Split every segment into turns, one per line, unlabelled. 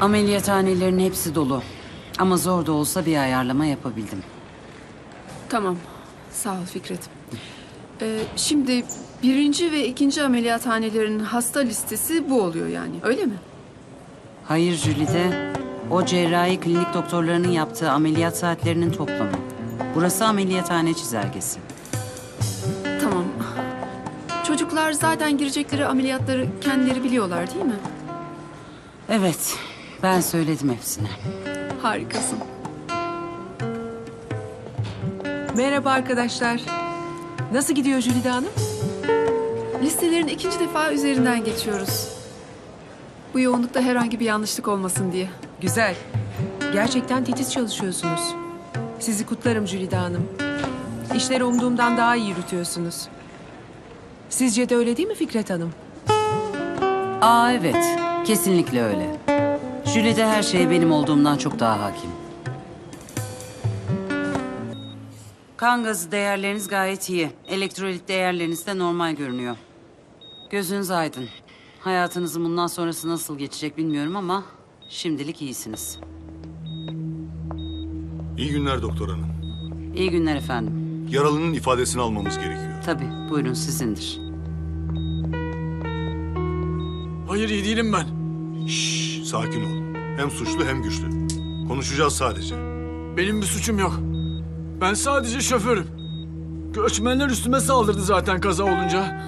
Ameliyathanelerin hepsi dolu. Ama zor da olsa bir ayarlama yapabildim.
Tamam. Sağ ol Fikret. Ee, şimdi birinci ve ikinci ameliyathanelerin hasta listesi bu oluyor yani. Öyle mi?
Hayır Jülide, o cerrahi klinik doktorlarının yaptığı ameliyat saatlerinin toplamı. Burası ameliyathane çizelgesi.
Tamam. Çocuklar zaten girecekleri ameliyatları kendileri biliyorlar değil mi?
Evet, ben söyledim hepsine.
Harikasın.
Merhaba arkadaşlar. Nasıl gidiyor Jülide Hanım?
Listelerin ikinci defa üzerinden geçiyoruz. Bu yoğunlukta herhangi bir yanlışlık olmasın diye.
Güzel. Gerçekten titiz çalışıyorsunuz. Sizi kutlarım Jülide Hanım. İşleri umduğumdan daha iyi yürütüyorsunuz. Sizce de öyle değil mi Fikret Hanım?
Aa evet, kesinlikle öyle. Jülide her şeye benim olduğumdan çok daha hakim. Kan gazı değerleriniz gayet iyi. Elektrolit değerleriniz de normal görünüyor. Gözünüz aydın. Hayatınızın bundan sonrası nasıl geçecek bilmiyorum ama şimdilik iyisiniz.
İyi günler doktor hanım.
İyi günler efendim.
Yaralının ifadesini almamız gerekiyor.
Tabii, buyurun sizindir.
Hayır iyi değilim ben.
Şşş, sakin ol. Hem suçlu hem güçlü. Konuşacağız sadece.
Benim bir suçum yok. Ben sadece şoförüm. Göçmenler üstüme saldırdı zaten kaza olunca.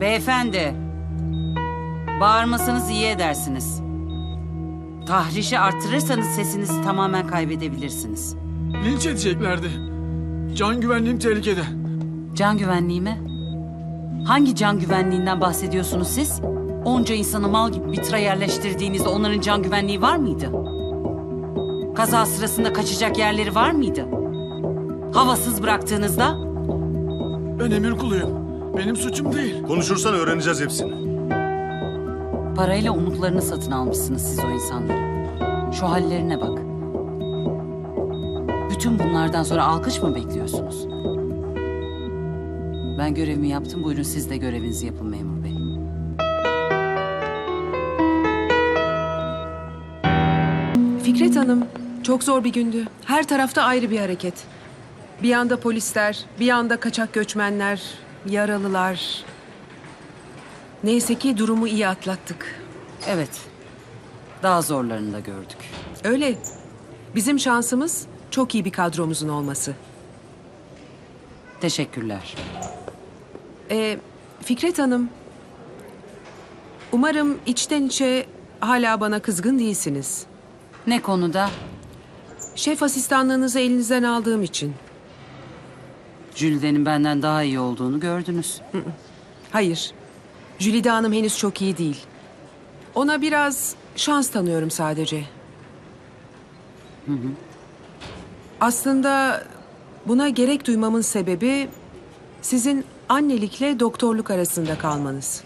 Beyefendi, bağırmasanız iyi edersiniz. Tahrişi arttırırsanız sesinizi tamamen kaybedebilirsiniz.
Linç edeceklerdi. Can güvenliğim tehlikede.
Can güvenliği mi? Hangi can güvenliğinden bahsediyorsunuz siz? Onca insanı mal gibi bir tıra yerleştirdiğinizde onların can güvenliği var mıydı? Kaza sırasında kaçacak yerleri var mıydı? Havasız bıraktığınızda?
Ben emir kuluyum. Benim suçum değil.
Konuşursan öğreneceğiz hepsini.
Parayla umutlarını satın almışsınız siz o insanların. Şu hallerine bak. Bütün bunlardan sonra alkış mı bekliyorsunuz? Ben görevimi yaptım. Buyurun siz de görevinizi yapın memur
Fikret Hanım, çok zor bir gündü. Her tarafta ayrı bir hareket. Bir yanda polisler, bir yanda kaçak göçmenler, yaralılar. Neyse ki durumu iyi atlattık.
Evet. Daha zorlarını da gördük.
Öyle. Bizim şansımız çok iyi bir kadromuzun olması.
Teşekkürler.
Ee, Fikret Hanım, umarım içten içe hala bana kızgın değilsiniz.
Ne konuda?
Şef asistanlığınızı elinizden aldığım için.
Jülide'nin benden daha iyi olduğunu gördünüz.
Hayır, Jülide Hanım henüz çok iyi değil. Ona biraz şans tanıyorum sadece. Aslında buna gerek duymamın sebebi sizin annelikle doktorluk arasında kalmanız.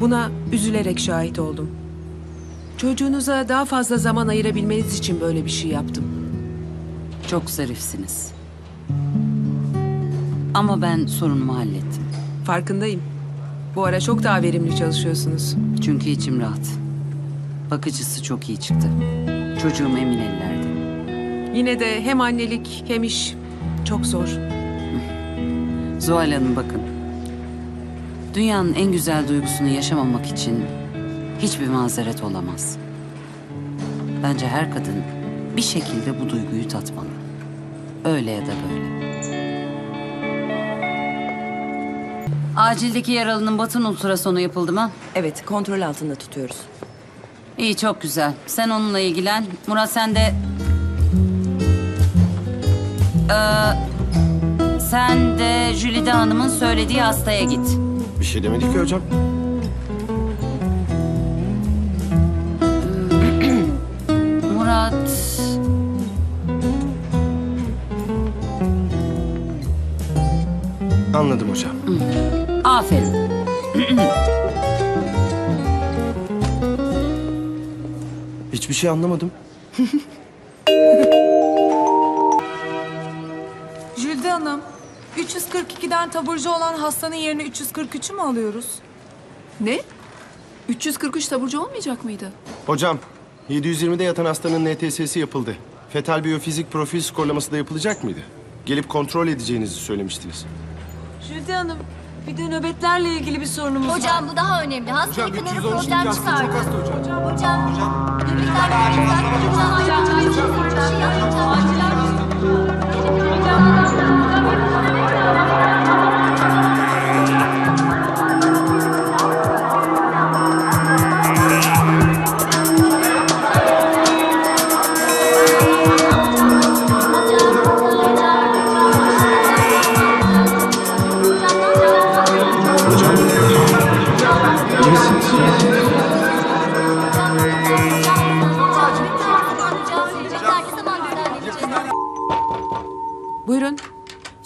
Buna üzülerek şahit oldum. Çocuğunuza daha fazla zaman ayırabilmeniz için böyle bir şey yaptım.
Çok zarifsiniz. Ama ben sorunumu hallettim.
Farkındayım. Bu ara çok daha verimli çalışıyorsunuz.
Çünkü içim rahat. Bakıcısı çok iyi çıktı. Çocuğum emin ellerde.
Yine de hem annelik hem iş çok zor.
Zuhal Hanım bakın. Dünyanın en güzel duygusunu yaşamamak için hiçbir mazeret olamaz. Bence her kadın bir şekilde bu duyguyu tatmalı. Öyle ya da böyle. Acildeki yaralının batın ultrasonu yapıldı mı?
Evet, kontrol altında tutuyoruz.
İyi çok güzel. Sen onunla ilgilen. Murat sen de... Ee, sen de Jülide Hanım'ın söylediği hastaya git.
Bir şey demedik ki hocam. Hiçbir şey anlamadım.
Jülde Hanım, 342'den taburcu olan hastanın yerine 343'ü mü alıyoruz?
Ne? 343 taburcu olmayacak mıydı?
Hocam 720'de yatan hastanın NTS'si yapıldı. Fetal biyofizik profil skorlaması da yapılacak mıydı? Gelip kontrol edeceğinizi söylemiştiniz.
Jülde Hanım, bir de nöbetlerle ilgili bir sorunumuz var.
Hocam bu daha önemli. Hasta yakınları problem çıkardı. Hocam. Hocam. Bebekler bebekler. Hocam. Hocam.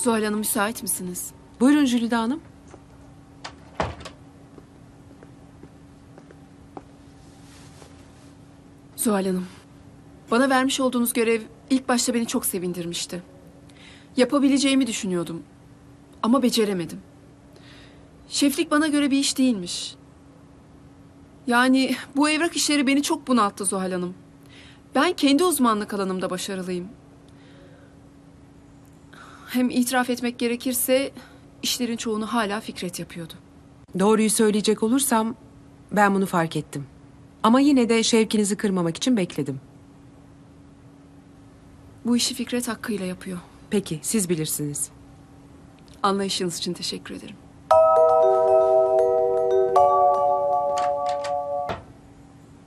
Zuhal Hanım müsait misiniz?
Buyurun Jülide Hanım.
Zuhal Hanım, bana vermiş olduğunuz görev ilk başta beni çok sevindirmişti. Yapabileceğimi düşünüyordum. Ama beceremedim. Şeflik bana göre bir iş değilmiş. Yani bu evrak işleri beni çok bunalttı Zuhal Hanım. Ben kendi uzmanlık alanımda başarılıyım. Hem itiraf etmek gerekirse işlerin çoğunu hala Fikret yapıyordu.
Doğruyu söyleyecek olursam ben bunu fark ettim. Ama yine de şevkinizi kırmamak için bekledim.
Bu işi Fikret hakkıyla yapıyor.
Peki siz bilirsiniz.
Anlayışınız için teşekkür ederim.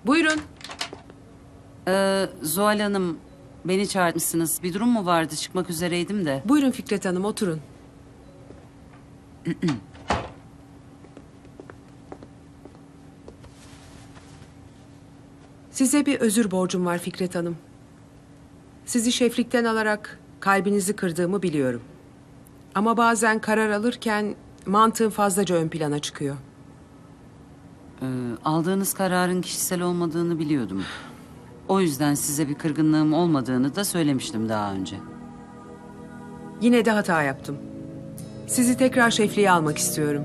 Buyurun.
Ee, Zuhal Hanım, beni çağırmışsınız. Bir durum mu vardı? Çıkmak üzereydim de.
Buyurun Fikret Hanım oturun. Size bir özür borcum var Fikret Hanım. Sizi şeflikten alarak kalbinizi kırdığımı biliyorum. Ama bazen karar alırken mantığım fazlaca ön plana çıkıyor.
Ee, aldığınız kararın kişisel olmadığını biliyordum. O yüzden size bir kırgınlığım olmadığını da söylemiştim daha önce.
Yine de hata yaptım. Sizi tekrar şefliğe almak istiyorum.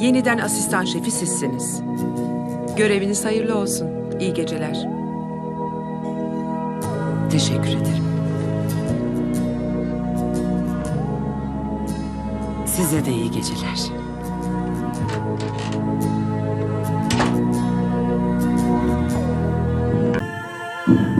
Yeniden asistan şefi sizsiniz. Göreviniz hayırlı olsun. İyi geceler.
Teşekkür ederim. Size de iyi geceler.